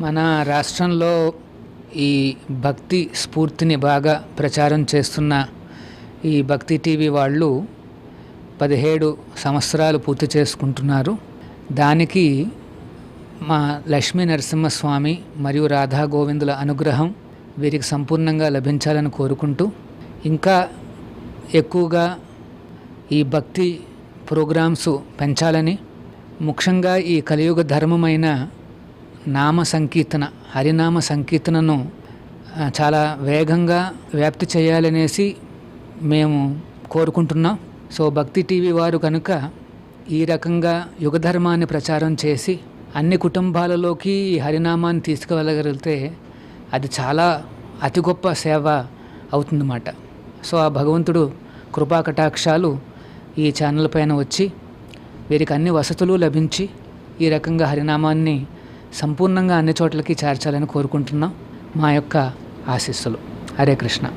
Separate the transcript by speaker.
Speaker 1: మన రాష్ట్రంలో ఈ భక్తి స్ఫూర్తిని బాగా ప్రచారం చేస్తున్న ఈ భక్తి టీవీ వాళ్ళు పదిహేడు సంవత్సరాలు పూర్తి చేసుకుంటున్నారు. దానికి మా లక్ష్మీ నరసింహస్వామి మరియు రాధా గోవిందుల అనుగ్రహం వీరికి సంపూర్ణంగా లభించాలని కోరుకుంటూ ఇంకా ఎక్కువగా ఈ భక్తి ప్రోగ్రామ్స్ పెంచాలని ముఖ్యంగా ఈ కలియుగ ధర్మమైన నామ సంకీర్తన హరినామ సంకీర్తనను చాలా వేగంగా వ్యాప్తి చేయాలనేసి మేము కోరుకుంటున్నాం. సో భక్తి టీవీ వారు కనుక ఈ రకంగా యుగధర్మాన్ని ప్రచారం చేసి అన్ని కుటుంబాలలోకి ఈ హరినామాన్ని తీసుకువెళ్ళగలిగితే అది చాలా అతి గొప్ప సేవ అవుతుందన్నమాట. సో ఆ భగవంతుడు కృపా కటాక్షాలు ఈ ఛానల్ పైన వచ్చి వీరికి అన్ని వసతులు లభించి ఈ రకంగా హరినామాన్ని సంపూర్ణంగా అన్ని చోట్లకి చేర్చాలని కోరుకుంటున్నాం మా యొక్క ఆశీస్సులు. హరే కృష్ణ.